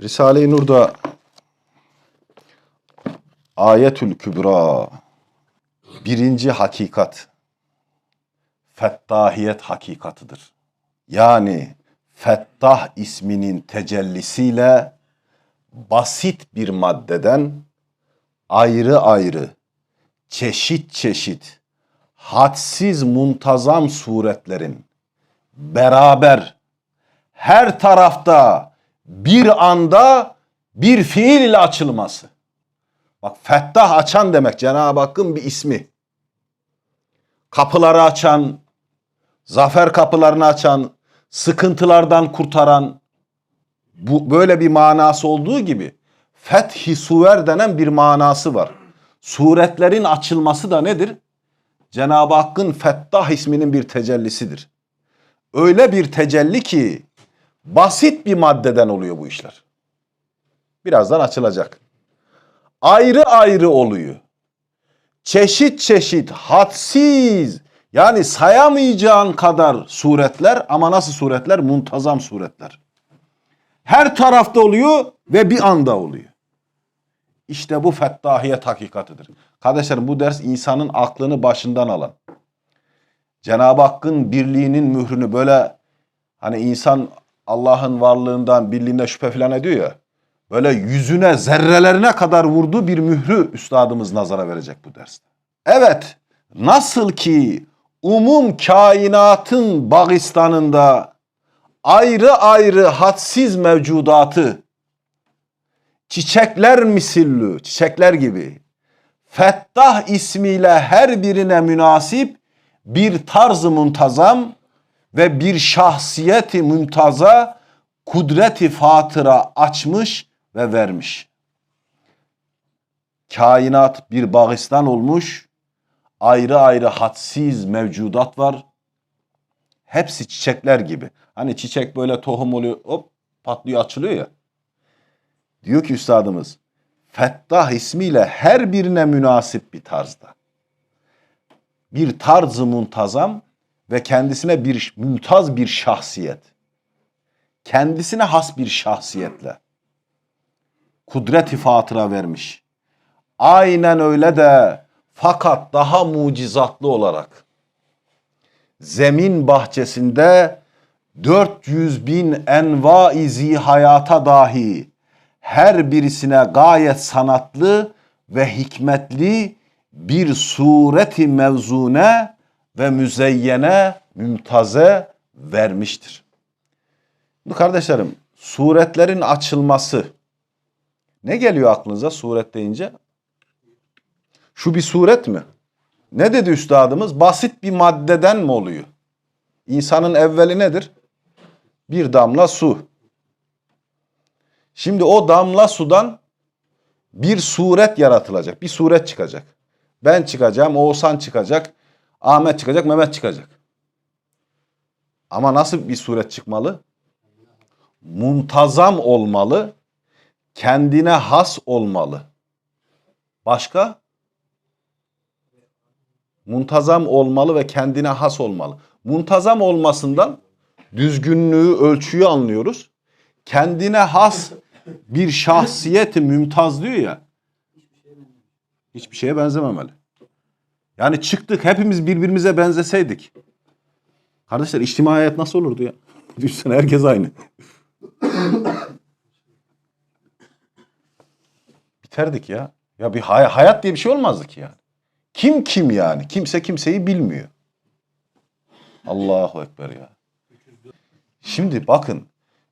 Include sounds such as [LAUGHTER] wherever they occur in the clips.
Risale-i Nur'da Ayetül Kübra birinci hakikat Fettahiyet hakikatıdır. Yani Fettah isminin tecellisiyle basit bir maddeden ayrı ayrı çeşit çeşit hadsiz muntazam suretlerin beraber her tarafta bir anda bir fiil ile açılması. Bak fettah açan demek Cenab-ı Hakk'ın bir ismi. Kapıları açan, zafer kapılarını açan, sıkıntılardan kurtaran bu böyle bir manası olduğu gibi fethi suver denen bir manası var. Suretlerin açılması da nedir? Cenab-ı Hakk'ın Fettah isminin bir tecellisidir. Öyle bir tecelli ki basit bir maddeden oluyor bu işler. Birazdan açılacak. Ayrı ayrı oluyor. Çeşit çeşit hadsiz yani sayamayacağın kadar suretler ama nasıl suretler? Muntazam suretler. Her tarafta oluyor ve bir anda oluyor. İşte bu fettahiyet hakikatıdır. Kardeşlerim bu ders insanın aklını başından alan. Cenab-ı Hakk'ın birliğinin mührünü böyle hani insan Allah'ın varlığından, birliğinde şüphe falan ediyor ya. Böyle yüzüne, zerrelerine kadar vurduğu bir mührü üstadımız nazara verecek bu derste. Evet, nasıl ki umum kainatın Bagistan'ında ayrı ayrı hadsiz mevcudatı çiçekler misillü, çiçekler gibi Fettah ismiyle her birine münasip bir tarz-ı muntazam ve bir şahsiyeti mümtaza kudreti fatıra açmış ve vermiş. Kainat bir bağistan olmuş, ayrı ayrı hadsiz mevcudat var. Hepsi çiçekler gibi. Hani çiçek böyle tohum oluyor, hop patlıyor açılıyor ya. Diyor ki üstadımız, Fettah ismiyle her birine münasip bir tarzda. Bir tarz-ı muntazam ve kendisine bir mümtaz bir şahsiyet. Kendisine has bir şahsiyetle. Kudret-i fatıra vermiş. Aynen öyle de fakat daha mucizatlı olarak. Zemin bahçesinde 400 bin envaizi hayata dahi her birisine gayet sanatlı ve hikmetli bir sureti mevzune ve müzeyyene, mümtaze vermiştir. Bu kardeşlerim, suretlerin açılması ne geliyor aklınıza suret deyince? Şu bir suret mi? Ne dedi üstadımız? Basit bir maddeden mi oluyor? İnsanın evveli nedir? Bir damla su. Şimdi o damla sudan bir suret yaratılacak. Bir suret çıkacak. Ben çıkacağım, Oğuzhan çıkacak, Ahmet çıkacak, Mehmet çıkacak. Ama nasıl bir suret çıkmalı? Muntazam olmalı, kendine has olmalı. Başka? Muntazam olmalı ve kendine has olmalı. Muntazam olmasından düzgünlüğü, ölçüyü anlıyoruz. Kendine has bir şahsiyeti mümtaz diyor ya. Hiçbir şeye benzememeli. Yani çıktık hepimiz birbirimize benzeseydik. Kardeşler içtimai hayat nasıl olurdu ya? [LAUGHS] Düşünsene herkes aynı. [COUGHS] Biterdik ya. Ya bir hay- hayat diye bir şey olmazdı ki yani. Kim kim yani? Kimse kimseyi bilmiyor. Allahu Ekber ya. Şimdi bakın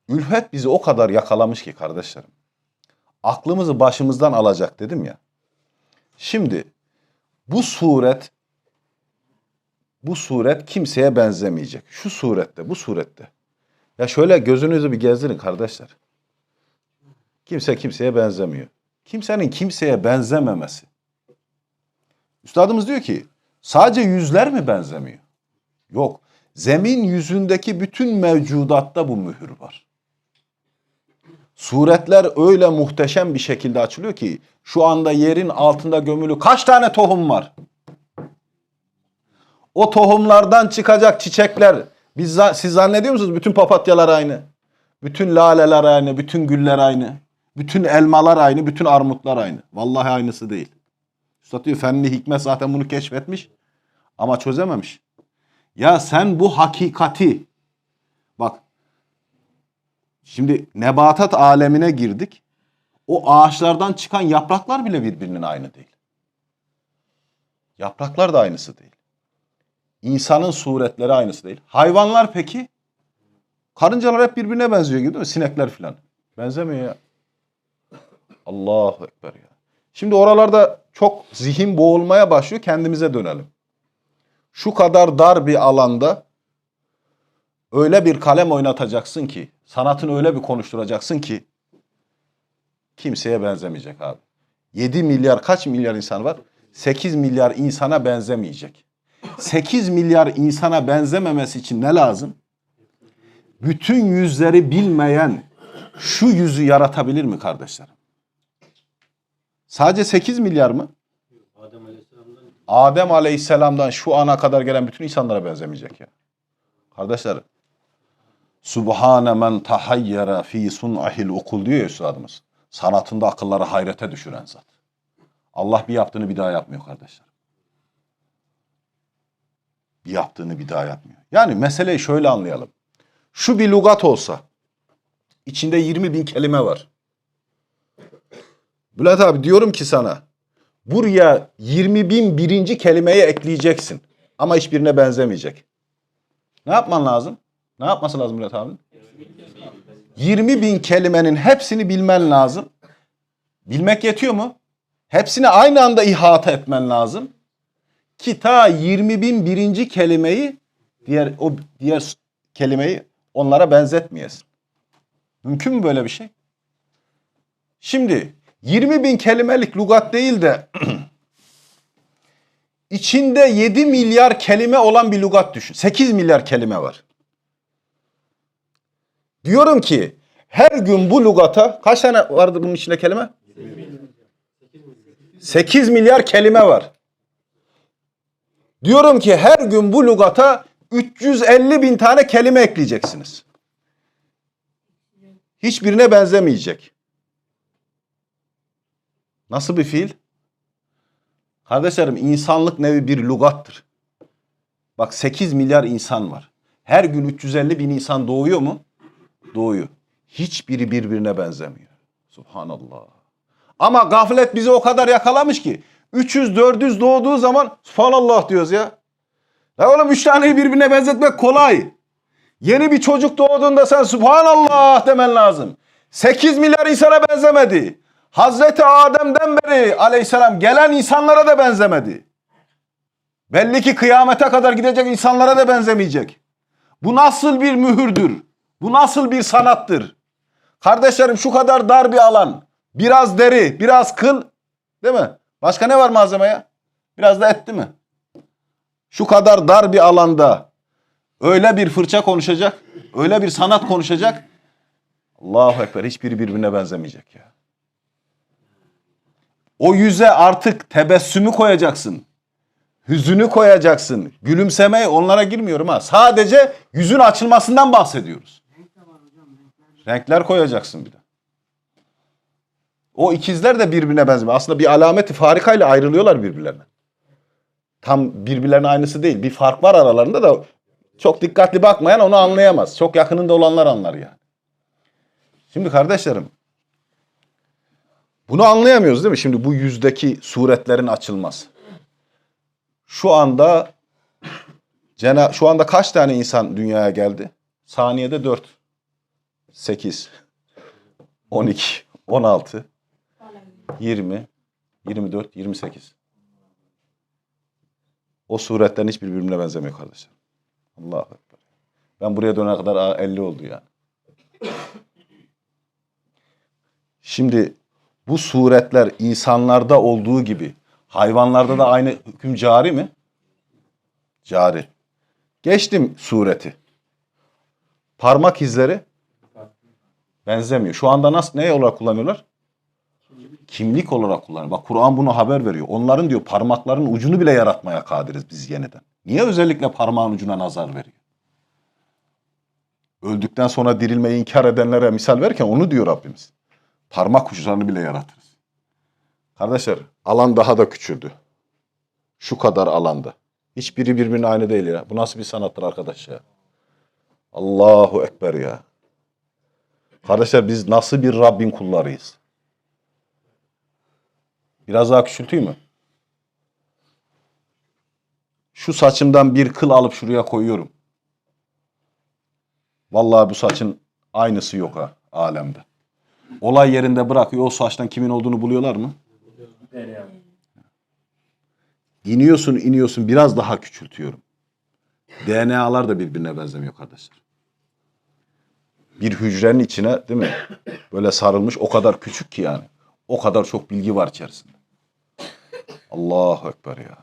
ülfet bizi o kadar yakalamış ki kardeşlerim. Aklımızı başımızdan alacak dedim ya. Şimdi bu suret bu suret kimseye benzemeyecek. Şu surette, bu surette. Ya şöyle gözünüzü bir gezdirin kardeşler. Kimse kimseye benzemiyor. Kimsenin kimseye benzememesi. Üstadımız diyor ki sadece yüzler mi benzemiyor? Yok. Zemin yüzündeki bütün mevcudatta bu mühür var. Suretler öyle muhteşem bir şekilde açılıyor ki şu anda yerin altında gömülü kaç tane tohum var? O tohumlardan çıkacak çiçekler. Biz, siz zannediyor musunuz bütün papatyalar aynı? Bütün laleler aynı, bütün güller aynı. Bütün elmalar aynı, bütün armutlar aynı. Vallahi aynısı değil. Üstad diyor fenli hikmet zaten bunu keşfetmiş ama çözememiş. Ya sen bu hakikati şimdi nebatat alemine girdik. O ağaçlardan çıkan yapraklar bile birbirinin aynı değil. Yapraklar da aynısı değil. İnsanın suretleri aynısı değil. Hayvanlar peki? Karıncalar hep birbirine benziyor gibi değil mi? Sinekler filan. Benzemiyor ya. Allahu Ekber ya. Şimdi oralarda çok zihin boğulmaya başlıyor. Kendimize dönelim. Şu kadar dar bir alanda öyle bir kalem oynatacaksın ki, sanatını öyle bir konuşturacaksın ki kimseye benzemeyecek abi. 7 milyar kaç milyar insan var? 8 milyar insana benzemeyecek. 8 milyar insana benzememesi için ne lazım? Bütün yüzleri bilmeyen şu yüzü yaratabilir mi kardeşlerim? Sadece 8 milyar mı? Adem Aleyhisselam'dan Adem Aleyhisselam'dan şu ana kadar gelen bütün insanlara benzemeyecek ya. Kardeşler, Subhane men tahayyara fi sun'ahil ukul diyor ya üstadımız. Sanatında akılları hayrete düşüren zat. Allah bir yaptığını bir daha yapmıyor kardeşler. Bir yaptığını bir daha yapmıyor. Yani meseleyi şöyle anlayalım. Şu bir lugat olsa, içinde 20 bin kelime var. Bülent abi diyorum ki sana, buraya 20 bin birinci kelimeyi ekleyeceksin. Ama hiçbirine benzemeyecek. Ne yapman lazım? Ne yapması lazım Bülent abi? 20 bin kelimenin hepsini bilmen lazım. Bilmek yetiyor mu? Hepsini aynı anda ihata etmen lazım. Ki ta 20 bin birinci kelimeyi diğer o diğer kelimeyi onlara benzetmeyesin. Mümkün mü böyle bir şey? Şimdi 20 bin kelimelik lugat değil de [CLEARS THROAT] içinde 7 milyar kelime olan bir lugat düşün. 8 milyar kelime var. Diyorum ki her gün bu lugata kaç tane vardır bunun içinde kelime? 8 milyar kelime var. Diyorum ki her gün bu lugata 350 bin tane kelime ekleyeceksiniz. Hiçbirine benzemeyecek. Nasıl bir fiil? Kardeşlerim insanlık nevi bir lugattır. Bak 8 milyar insan var. Her gün 350 bin insan doğuyor mu? Doğuyor. Hiçbiri birbirine benzemiyor. Subhanallah. Ama gaflet bizi o kadar yakalamış ki 300-400 doğduğu zaman subhanallah diyoruz ya. Ya oğlum 3 taneyi birbirine benzetmek kolay. Yeni bir çocuk doğduğunda sen subhanallah demen lazım. 8 milyar insana benzemedi. Hazreti Adem'den beri aleyhisselam gelen insanlara da benzemedi. Belli ki kıyamete kadar gidecek insanlara da benzemeyecek. Bu nasıl bir mühürdür? Bu nasıl bir sanattır? Kardeşlerim şu kadar dar bir alan. Biraz deri, biraz kıl. Değil mi? Başka ne var malzemeye? Biraz da et değil mi? Şu kadar dar bir alanda öyle bir fırça konuşacak, öyle bir sanat konuşacak. Allahu Ekber hiçbiri birbirine benzemeyecek ya. O yüze artık tebessümü koyacaksın. Hüzünü koyacaksın. Gülümsemeyi onlara girmiyorum ha. Sadece yüzün açılmasından bahsediyoruz. Renkler koyacaksın bir de. O ikizler de birbirine benzemiyor. Aslında bir alameti farikayla ayrılıyorlar birbirlerine. Tam birbirlerine aynısı değil. Bir fark var aralarında da çok dikkatli bakmayan onu anlayamaz. Çok yakınında olanlar anlar yani. Şimdi kardeşlerim bunu anlayamıyoruz değil mi? Şimdi bu yüzdeki suretlerin açılmaz. Şu anda şu anda kaç tane insan dünyaya geldi? Saniyede 4. 8. 12. 16. 20. 24. 28. O suretlerin hiçbir birbirine benzemiyor kardeşler. Allahu Ekber. Ben buraya dönene kadar aa, 50 oldu yani. Şimdi bu suretler insanlarda olduğu gibi hayvanlarda da aynı hüküm cari mi? Cari. Geçtim sureti. Parmak izleri benzemiyor. Şu anda nasıl ne olarak kullanıyorlar? Kimlik olarak kullanıyor. Bak Kur'an bunu haber veriyor. Onların diyor parmakların ucunu bile yaratmaya kadiriz biz yeniden. Niye özellikle parmağın ucuna nazar veriyor? Öldükten sonra dirilmeyi inkar edenlere misal verirken onu diyor Rabbimiz. Parmak uçlarını bile yaratırız. Kardeşler alan daha da küçüldü. Şu kadar alanda. Hiçbiri birbirine aynı değil ya. Bu nasıl bir sanattır arkadaş ya? Allahu Ekber ya. Kardeşler biz nasıl bir Rabbin kullarıyız? Biraz daha küçülteyim mi? Şu saçımdan bir kıl alıp şuraya koyuyorum. Vallahi bu saçın aynısı yok ha alemde. Olay yerinde bırakıyor. O saçtan kimin olduğunu buluyorlar mı? İniyorsun iniyorsun biraz daha küçültüyorum. DNA'lar da birbirine benzemiyor kardeşler. Bir hücrenin içine değil mi? Böyle sarılmış o kadar küçük ki yani. O kadar çok bilgi var içerisinde. Allahu Ekber ya.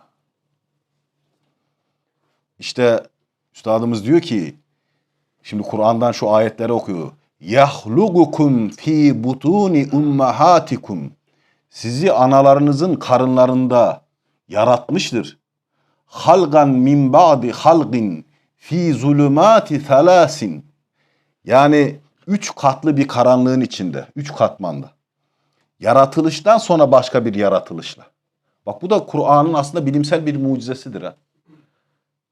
İşte üstadımız diyor ki şimdi Kur'an'dan şu ayetleri okuyor. Yahlugukum fi butuni ummahatikum. Sizi analarınızın karınlarında yaratmıştır. Halgan min ba'di halgin fi zulümati thalasin. Yani üç katlı bir karanlığın içinde, üç katmanda. Yaratılıştan sonra başka bir yaratılışla. Bak bu da Kur'an'ın aslında bilimsel bir mucizesidir ha.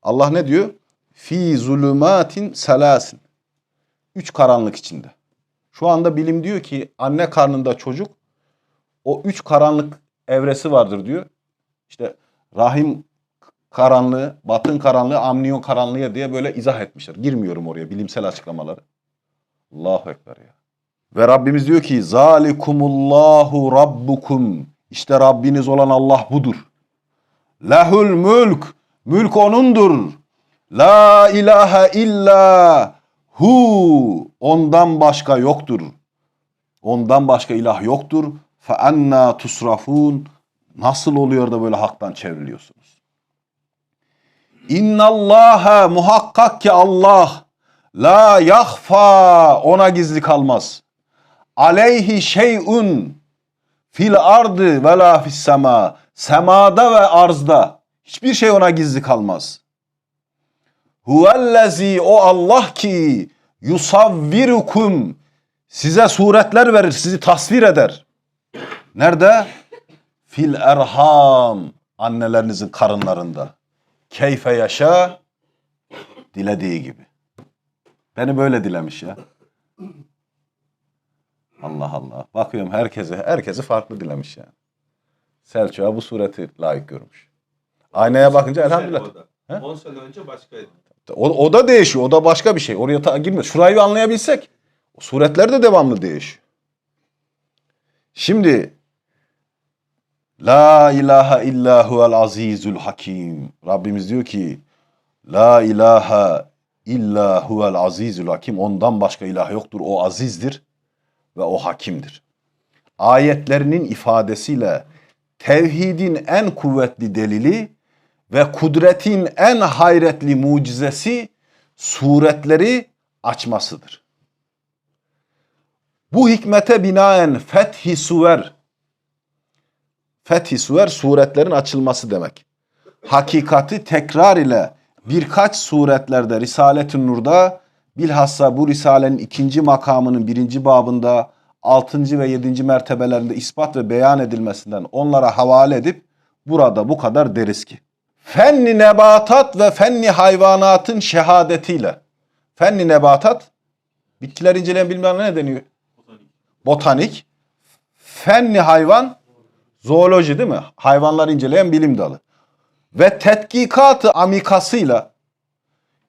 Allah ne diyor? Fi zulümatin selasin. Üç karanlık içinde. Şu anda bilim diyor ki anne karnında çocuk o üç karanlık evresi vardır diyor. İşte rahim karanlığı, batın karanlığı, amniyon karanlığı diye böyle izah etmişler. Girmiyorum oraya bilimsel açıklamaları. Allahu Ekber ya. Ve Rabbimiz diyor ki Zalikumullahu Rabbukum. İşte Rabbiniz olan Allah budur. Lehul mülk. Mülk onundur. La ilahe illa hu. Ondan başka yoktur. Ondan başka ilah yoktur. Fe enna tusrafun. Nasıl oluyor da böyle haktan çevriliyorsunuz? İnnallâhe muhakkak ki Allah la yahfa ona gizli kalmaz. Aleyhi şey'un fil ardı ve la fis sema. Semada ve arzda hiçbir şey ona gizli kalmaz. Huvellezi o Allah ki yusavvirukum size suretler verir, sizi tasvir eder. Nerede? Fil erham annelerinizin karınlarında. Keyfe yaşa dilediği gibi. Beni böyle dilemiş ya. Allah Allah. Bakıyorum herkese, herkesi farklı dilemiş yani. Selçuk'a bu sureti layık görmüş. Aynaya bakınca elhamdülillah. O da. He? 10 sene önce başkaydı. O, o da değişiyor. O da başka bir şey. Oraya ta girmiyor. Şurayı bir anlayabilsek. O suretler de devamlı değişiyor. Şimdi La ilahe illa huvel azizul hakim. Rabbimiz diyor ki La ilahe illa huvel azizul hakim. Ondan başka ilah yoktur. O azizdir ve o hakimdir. Ayetlerinin ifadesiyle tevhidin en kuvvetli delili ve kudretin en hayretli mucizesi suretleri açmasıdır. Bu hikmete binaen fethi suver, fethi suver suretlerin açılması demek. Hakikati tekrar ile birkaç suretlerde Risalet-i Nur'da bilhassa bu Risale'nin ikinci makamının birinci babında altıncı ve yedinci mertebelerinde ispat ve beyan edilmesinden onlara havale edip burada bu kadar deriz ki fenni nebatat ve fenni hayvanatın şehadetiyle. Fenni nebatat, bitkiler inceleyen bilmem ne deniyor? Botanik. Fenni hayvan, zooloji değil mi? Hayvanlar inceleyen bilim dalı. Ve tetkikatı amikasıyla,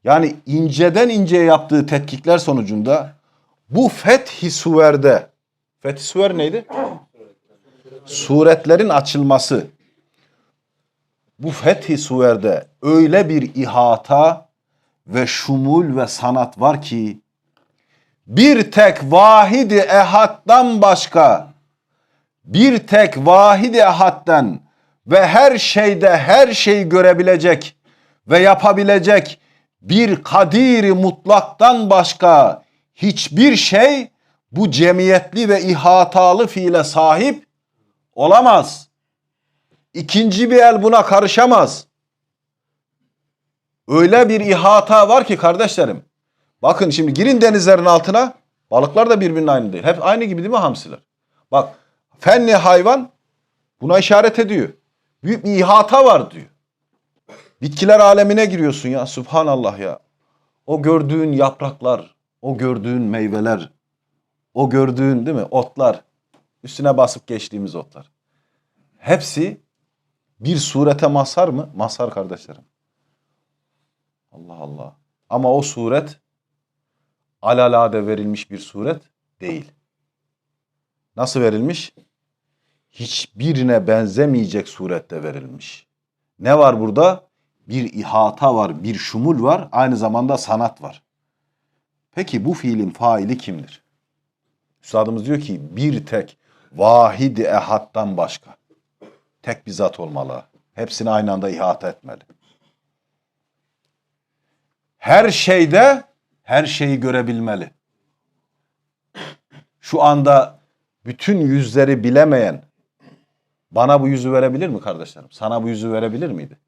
yani inceden inceye yaptığı tetkikler sonucunda bu fethi suverde, fethi suver neydi? Suretlerin açılması, bu fethi suverde öyle bir ihata ve şumul ve sanat var ki bir tek vahidi ehaddan başka bir tek vahidi ehadden ve her şeyde her şeyi görebilecek ve yapabilecek bir kadiri mutlaktan başka hiçbir şey bu cemiyetli ve ihatalı fiile sahip olamaz. İkinci bir el buna karışamaz. Öyle bir ihata var ki kardeşlerim. Bakın şimdi girin denizlerin altına. Balıklar da birbirinin aynı değil. Hep aynı gibi değil mi hamsiler? Bak fenli hayvan buna işaret ediyor. Büyük bir ihata var diyor. Bitkiler alemine giriyorsun ya. Subhanallah ya. O gördüğün yapraklar, o gördüğün meyveler, o gördüğün değil mi otlar, üstüne basıp geçtiğimiz otlar. Hepsi bir surete mazhar mı? Mazhar kardeşlerim. Allah Allah. Ama o suret alalade verilmiş bir suret değil. Nasıl verilmiş? Hiçbirine benzemeyecek surette verilmiş. Ne var burada? Bir ihata var, bir şumul var, aynı zamanda sanat var. Peki bu fiilin faili kimdir? Üstadımız diyor ki bir tek vahid-i ehaddan başka. Tek bir zat olmalı. Hepsini aynı anda ihata etmeli. Her şeyde her şeyi görebilmeli. Şu anda bütün yüzleri bilemeyen bana bu yüzü verebilir mi kardeşlerim? Sana bu yüzü verebilir miydi?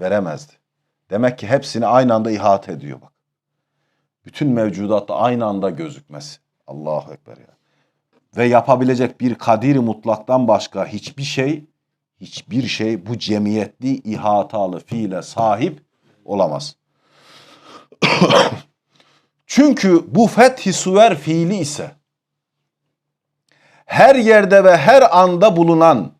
Veremezdi. Demek ki hepsini aynı anda ihate ediyor bak. Bütün mevcudatta aynı anda gözükmesi. Allahu Ekber ya. Ve yapabilecek bir kadir mutlaktan başka hiçbir şey, hiçbir şey bu cemiyetli ihatalı fiile sahip olamaz. [COUGHS] Çünkü bu fethi suver fiili ise her yerde ve her anda bulunan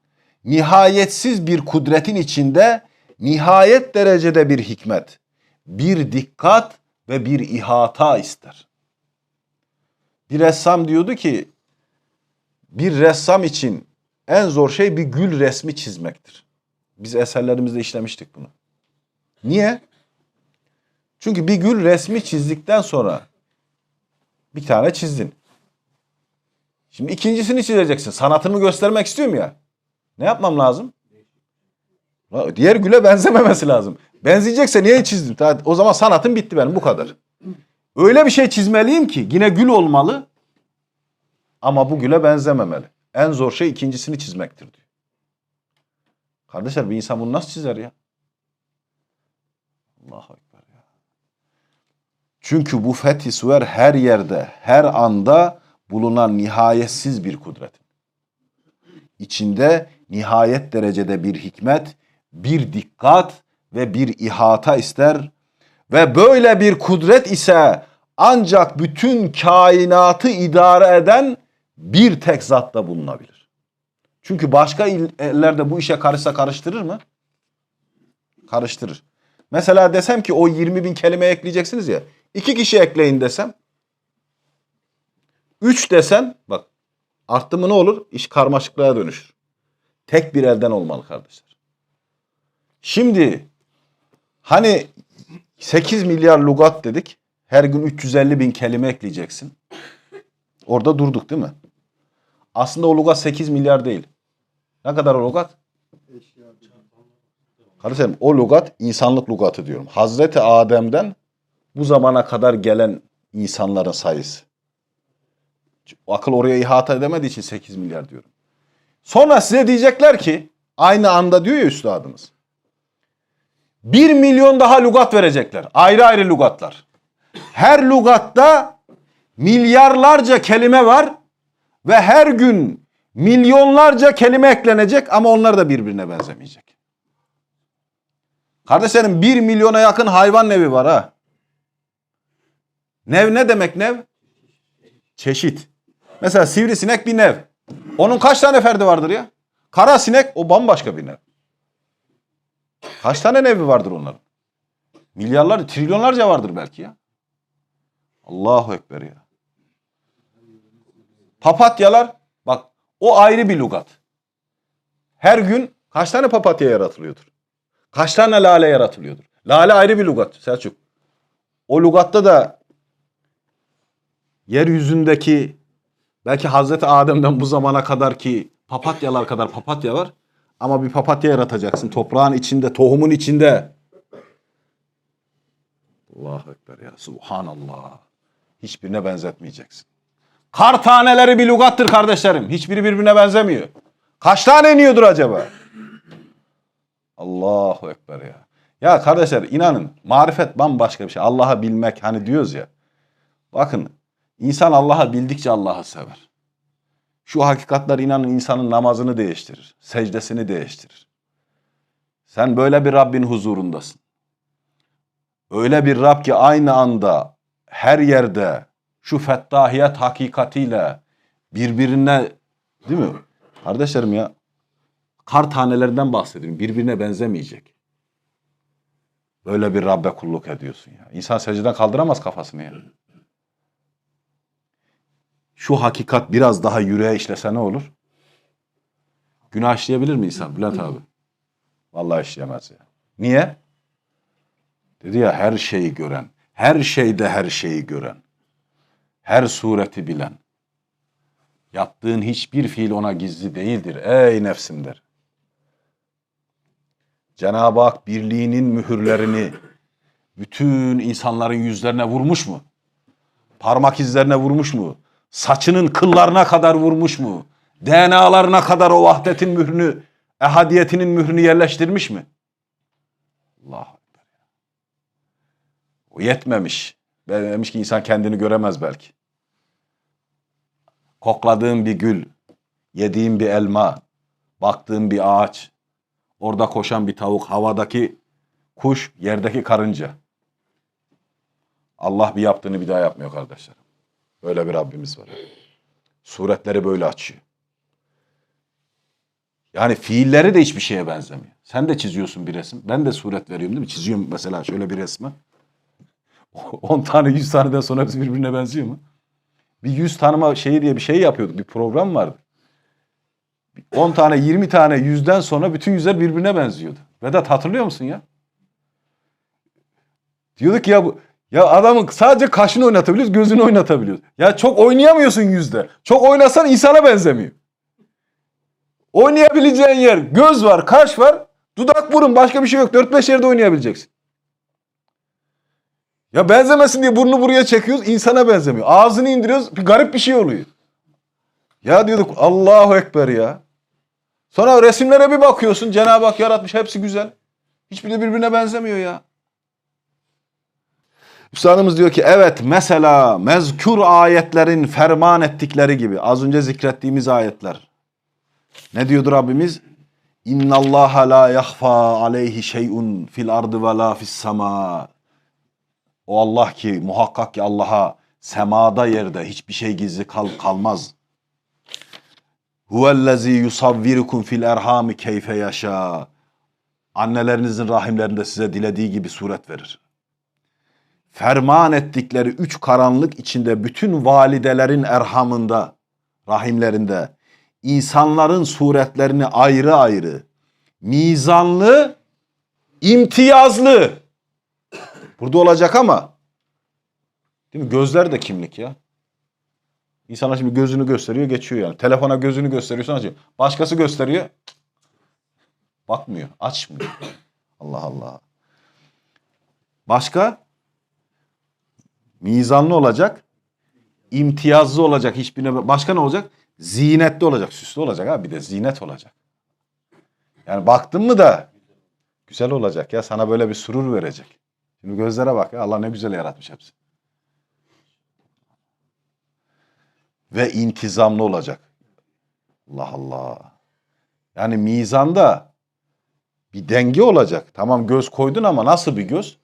nihayetsiz bir kudretin içinde nihayet derecede bir hikmet, bir dikkat ve bir ihata ister. Bir ressam diyordu ki bir ressam için en zor şey bir gül resmi çizmektir. Biz eserlerimizde işlemiştik bunu. Niye? Çünkü bir gül resmi çizdikten sonra bir tane çizdin. Şimdi ikincisini çizeceksin. Sanatını göstermek istiyorum ya. Ne yapmam lazım? Diğer güle benzememesi lazım. Benzeyecekse niye çizdim? O zaman sanatım bitti benim bu kadar. Öyle bir şey çizmeliyim ki yine gül olmalı ama bu güle benzememeli. En zor şey ikincisini çizmektir diyor. Kardeşler bir insan bunu nasıl çizer ya? Allahu Ekber ya. Çünkü bu fethi suver her yerde, her anda bulunan nihayetsiz bir kudret. İçinde nihayet derecede bir hikmet, bir dikkat ve bir ihata ister. Ve böyle bir kudret ise ancak bütün kainatı idare eden bir tek zatta bulunabilir. Çünkü başka il- ellerde bu işe karışsa karıştırır mı? Karıştırır. Mesela desem ki o 20 bin kelime ekleyeceksiniz ya. iki kişi ekleyin desem. Üç desen bak arttı mı ne olur? İş karmaşıklığa dönüşür. Tek bir elden olmalı kardeşler. Şimdi hani 8 milyar lugat dedik. Her gün 350 bin kelime ekleyeceksin. Orada durduk değil mi? Aslında o lugat 8 milyar değil. Ne kadar o lugat? Kardeşlerim o lugat insanlık lugatı diyorum. Hazreti Adem'den bu zamana kadar gelen insanların sayısı. Akıl oraya ihata edemediği için 8 milyar diyorum. Sonra size diyecekler ki aynı anda diyor ya üstadımız. 1 milyon daha lugat verecekler. Ayrı ayrı lugatlar. Her lugatta milyarlarca kelime var ve her gün milyonlarca kelime eklenecek ama onlar da birbirine benzemeyecek. Kardeşlerim 1 milyona yakın hayvan nevi var ha. Nev ne demek nev? Çeşit. Mesela sivrisinek bir nev. Onun kaç tane ferdi vardır ya? Kara sinek o bambaşka bir nev. Kaç tane nevi vardır onların? Milyarlar, trilyonlarca vardır belki ya. Allahu Ekber ya. Papatyalar bak o ayrı bir lugat. Her gün kaç tane papatya yaratılıyordur? Kaç tane lale yaratılıyordur? Lale ayrı bir lugat Selçuk. O lugatta da yeryüzündeki belki Hazreti Adem'den bu zamana kadar ki papatyalar kadar papatya var. Ama bir papatya yaratacaksın toprağın içinde, tohumun içinde. Allahu Ekber ya. Subhanallah. Hiçbirine benzetmeyeceksin. Kar taneleri bir lugattır kardeşlerim. Hiçbiri birbirine benzemiyor. Kaç tane iniyordur acaba? Allahu Ekber ya. Ya kardeşler inanın marifet bambaşka bir şey. Allah'ı bilmek hani diyoruz ya. Bakın insan Allah'ı bildikçe Allah'ı sever. Şu hakikatler inanın insanın namazını değiştirir. Secdesini değiştirir. Sen böyle bir Rabbin huzurundasın. Öyle bir Rab ki aynı anda her yerde şu fettahiyet hakikatiyle birbirine değil mi? Kardeşlerim ya kar tanelerinden bahsediyorum. Birbirine benzemeyecek. Böyle bir Rabbe kulluk ediyorsun ya. İnsan secdeden kaldıramaz kafasını ya. Şu hakikat biraz daha yüreğe işlese ne olur? Günah işleyebilir mi insan Bülent abi? Vallahi işleyemez ya. Niye? Dedi ya her şeyi gören, her şeyde her şeyi gören, her sureti bilen. Yaptığın hiçbir fiil ona gizli değildir ey nefsim der. Cenab-ı Hak birliğinin mühürlerini bütün insanların yüzlerine vurmuş mu? Parmak izlerine vurmuş mu? Saçının kıllarına kadar vurmuş mu? DNA'larına kadar o vahdetin mührünü, ehadiyetinin mührünü yerleştirmiş mi? Allah. O yetmemiş. Demiş ki insan kendini göremez belki. Kokladığın bir gül, yediğin bir elma, baktığın bir ağaç, orada koşan bir tavuk, havadaki kuş, yerdeki karınca. Allah bir yaptığını bir daha yapmıyor kardeşler. Böyle bir Rabbimiz var. Suretleri böyle açıyor. Yani fiilleri de hiçbir şeye benzemiyor. Sen de çiziyorsun bir resim. Ben de suret veriyorum değil mi? Çiziyorum mesela şöyle bir resmi. 10 [LAUGHS] tane 100 taneden sonra hepsi birbirine benziyor mu? Bir yüz tanıma şeyi diye bir şey yapıyorduk. Bir program vardı. 10 tane 20 tane yüzden sonra bütün yüzler birbirine benziyordu. Vedat hatırlıyor musun ya? Diyorduk ya bu ya adamın sadece kaşını oynatabiliyoruz, gözünü oynatabiliyoruz. Ya çok oynayamıyorsun yüzde. Çok oynasan insana benzemiyor. Oynayabileceğin yer göz var, kaş var, dudak burun başka bir şey yok. 4-5 yerde oynayabileceksin. Ya benzemesin diye burnu buraya çekiyoruz insana benzemiyor. Ağzını indiriyoruz bir garip bir şey oluyor. Ya diyorduk Allahu Ekber ya. Sonra resimlere bir bakıyorsun Cenab-ı Hak yaratmış hepsi güzel. Hiçbiri birbirine benzemiyor ya. Üstadımız diyor ki evet mesela mezkur ayetlerin ferman ettikleri gibi az önce zikrettiğimiz ayetler. Ne diyordu Rabbimiz? İnna Allah la yahfa aleyhi şey'un fil ardı ve la fis sema. O Allah ki muhakkak ki Allah'a semada yerde hiçbir şey gizli kal kalmaz. Huvellezî yusavvirukum fil erhami keyfe yaşa. Annelerinizin rahimlerinde size dilediği gibi suret verir. Ferman ettikleri üç karanlık içinde bütün validelerin erhamında, rahimlerinde insanların suretlerini ayrı ayrı, mizanlı, imtiyazlı. Burada olacak ama değil mi? Gözler de kimlik ya. İnsanlar şimdi gözünü gösteriyor, geçiyor yani. Telefona gözünü gösteriyorsun açıyor. Başkası gösteriyor. Bakmıyor, açmıyor. Allah Allah. Başka? Mizanlı olacak. imtiyazlı olacak. Hiçbirine başka ne olacak? Zinetli olacak, süslü olacak ha bir de zinet olacak. Yani baktın mı da güzel olacak ya sana böyle bir surur verecek. Şimdi gözlere bak ya Allah ne güzel yaratmış hepsi. Ve intizamlı olacak. Allah Allah. Yani mizanda bir denge olacak. Tamam göz koydun ama nasıl bir göz?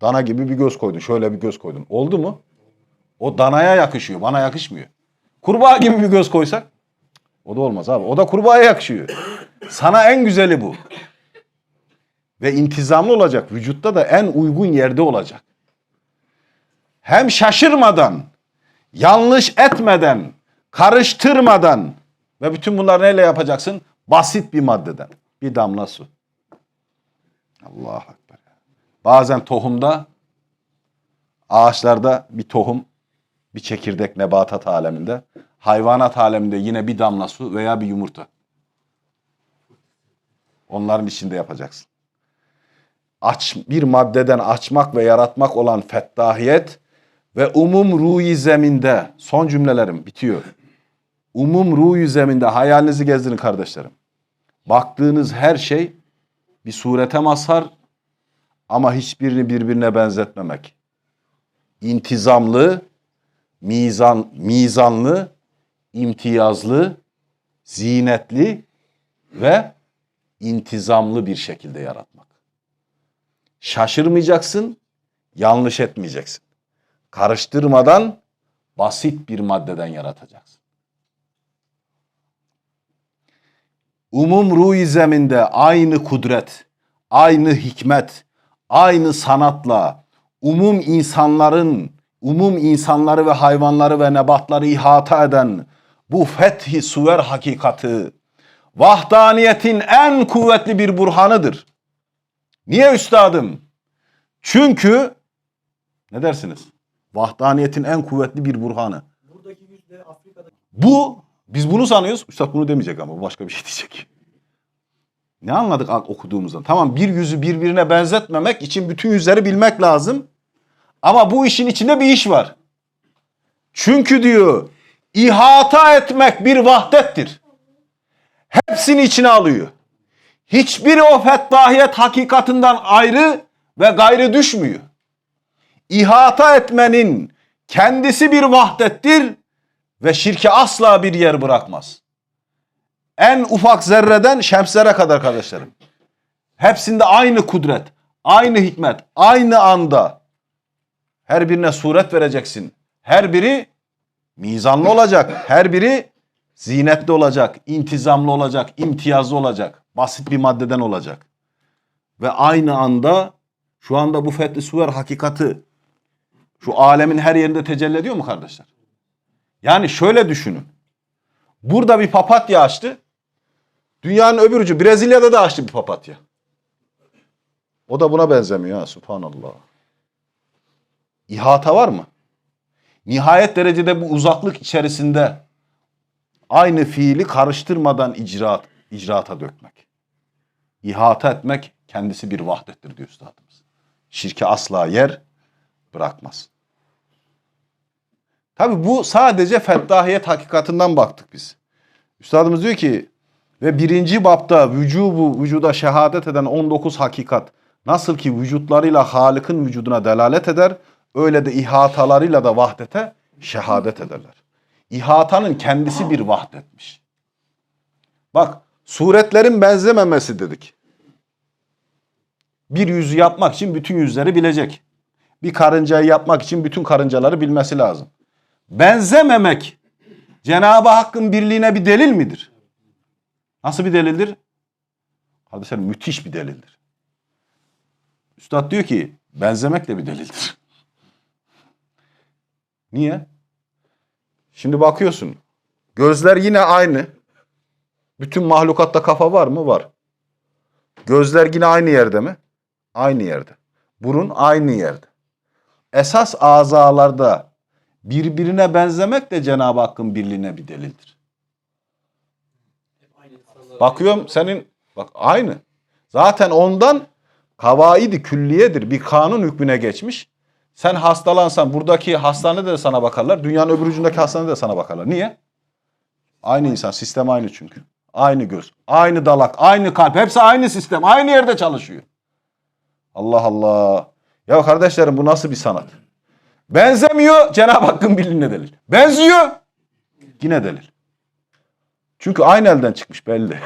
Dana gibi bir göz koydun. Şöyle bir göz koydun. Oldu mu? O danaya yakışıyor. Bana yakışmıyor. Kurbağa gibi bir göz koysak? O da olmaz abi. O da kurbağaya yakışıyor. Sana en güzeli bu. Ve intizamlı olacak. Vücutta da en uygun yerde olacak. Hem şaşırmadan, yanlış etmeden, karıştırmadan ve bütün bunları neyle yapacaksın? Basit bir maddeden. Bir damla su. Allah. Bazen tohumda, ağaçlarda bir tohum, bir çekirdek nebatat aleminde, hayvanat aleminde yine bir damla su veya bir yumurta. Onların içinde yapacaksın. Aç, bir maddeden açmak ve yaratmak olan fettahiyet ve umum ruhi zeminde son cümlelerim bitiyor. Umum ruhi zeminde hayalinizi gezdirin kardeşlerim. Baktığınız her şey bir surete mazhar ama hiçbirini birbirine benzetmemek. intizamlı, mizan mizanlı, imtiyazlı, zinetli ve intizamlı bir şekilde yaratmak. Şaşırmayacaksın, yanlış etmeyeceksin. Karıştırmadan basit bir maddeden yaratacaksın. Umum ruh zeminde aynı kudret, aynı hikmet, aynı sanatla umum insanların, umum insanları ve hayvanları ve nebatları ihata eden bu fethi suver hakikati vahdaniyetin en kuvvetli bir burhanıdır. Niye üstadım? Çünkü ne dersiniz? Vahdaniyetin en kuvvetli bir burhanı. Buradaki yüzde Afrika'da Bu biz bunu sanıyoruz. Üstad bunu demeyecek ama başka bir şey diyecek. Ne anladık okuduğumuzdan? Tamam bir yüzü birbirine benzetmemek için bütün yüzleri bilmek lazım. Ama bu işin içinde bir iş var. Çünkü diyor ihata etmek bir vahdettir. Hepsini içine alıyor. Hiçbiri o fettahiyet hakikatinden ayrı ve gayrı düşmüyor. İhata etmenin kendisi bir vahdettir ve şirke asla bir yer bırakmaz. En ufak zerreden şemslere kadar kardeşlerim. Hepsinde aynı kudret, aynı hikmet, aynı anda. Her birine suret vereceksin. Her biri mizanlı olacak. Her biri zinetli olacak, intizamlı olacak, imtiyazlı olacak. Basit bir maddeden olacak. Ve aynı anda şu anda bu fethi suver hakikati şu alemin her yerinde tecelli ediyor mu kardeşler? Yani şöyle düşünün. Burada bir papatya açtı. Dünyanın öbür ucu Brezilya'da da açtı bir papatya. O da buna benzemiyor ha subhanallah. İhata var mı? Nihayet derecede bu uzaklık içerisinde aynı fiili karıştırmadan icraat, icraata dökmek. İhata etmek kendisi bir vahdettir diyor üstadımız. Şirke asla yer bırakmaz. Tabi bu sadece fettahiyet hakikatinden baktık biz. Üstadımız diyor ki ve birinci bapta vücubu vücuda şehadet eden 19 hakikat nasıl ki vücutlarıyla Halık'ın vücuduna delalet eder öyle de ihatalarıyla da vahdete şehadet ederler. İhatanın kendisi bir vahdetmiş. Bak suretlerin benzememesi dedik. Bir yüzü yapmak için bütün yüzleri bilecek. Bir karıncayı yapmak için bütün karıncaları bilmesi lazım. Benzememek Cenab-ı Hakk'ın birliğine bir delil midir? Nasıl bir delildir? Kardeşlerim müthiş bir delildir. Üstad diyor ki benzemek de bir delildir. [LAUGHS] Niye? Şimdi bakıyorsun. Gözler yine aynı. Bütün mahlukatta kafa var mı? Var. Gözler yine aynı yerde mi? Aynı yerde. Burun aynı yerde. Esas azalarda birbirine benzemek de Cenab-ı Hakk'ın birliğine bir delildir. Bakıyorum senin bak aynı. Zaten ondan kavaidi külliyedir. Bir kanun hükmüne geçmiş. Sen hastalansan buradaki hastanede de sana bakarlar. Dünyanın öbür ucundaki hastanede de sana bakarlar. Niye? Aynı insan. Sistem aynı çünkü. Aynı göz. Aynı dalak. Aynı kalp. Hepsi aynı sistem. Aynı yerde çalışıyor. Allah Allah. Ya kardeşlerim bu nasıl bir sanat? Benzemiyor. Cenab-ı Hakk'ın birliğine delil. Benziyor. Yine delil. Çünkü aynı elden çıkmış belli.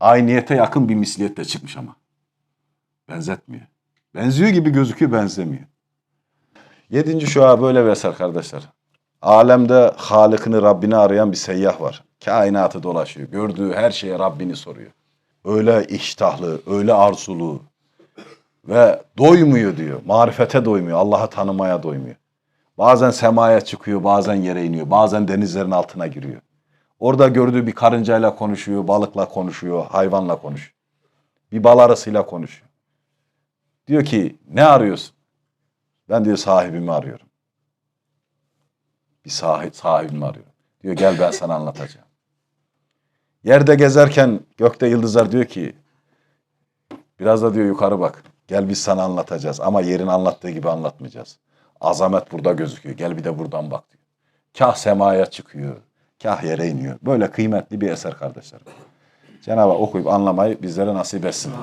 Ayniyete yakın bir misliyette çıkmış ama. Benzetmiyor. Benziyor gibi gözüküyor benzemiyor. Yedinci şua böyle veser kardeşler. Alemde Halık'ını Rabbini arayan bir seyyah var. Kainatı dolaşıyor. Gördüğü her şeye Rabbini soruyor. Öyle iştahlı, öyle arzulu ve doymuyor diyor. Marifete doymuyor, Allah'ı tanımaya doymuyor. Bazen semaya çıkıyor, bazen yere iniyor, bazen denizlerin altına giriyor. Orada gördüğü bir karıncayla konuşuyor, balıkla konuşuyor, hayvanla konuşuyor. Bir bal arısıyla konuşuyor. Diyor ki ne arıyorsun? Ben diyor sahibimi arıyorum. Bir sahip, sahibimi arıyorum. Diyor gel ben sana anlatacağım. Yerde gezerken gökte yıldızlar diyor ki biraz da diyor yukarı bak. Gel biz sana anlatacağız ama yerin anlattığı gibi anlatmayacağız. Azamet burada gözüküyor. Gel bir de buradan bak diyor. Kah semaya çıkıyor, kah yere iniyor. Böyle kıymetli bir eser kardeşlerim. Cenab-ı Hak okuyup anlamayı bizlere nasip etsin.